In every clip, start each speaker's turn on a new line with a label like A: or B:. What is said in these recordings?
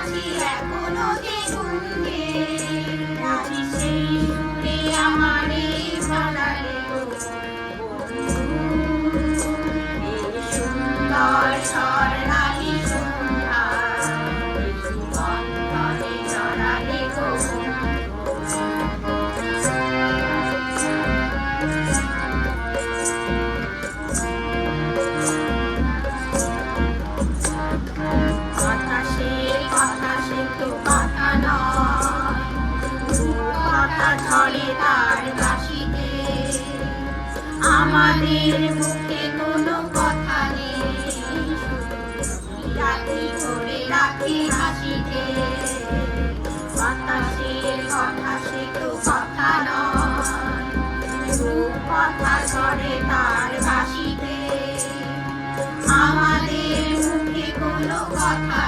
A: মাঝি এখনও যে গুনগে রাজি সেই সুরে আমারে এই সুন্দর স্বর্ণালী কথা নয় তার আমাদের মুখে কোনো কথা নেই রাখি ধরে রাখি হাসিতে কথা সে তো কথা নয় কথা তার কাশিতে আমাদের মুখে কোনো কথা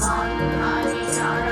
A: Sometimes it's hard.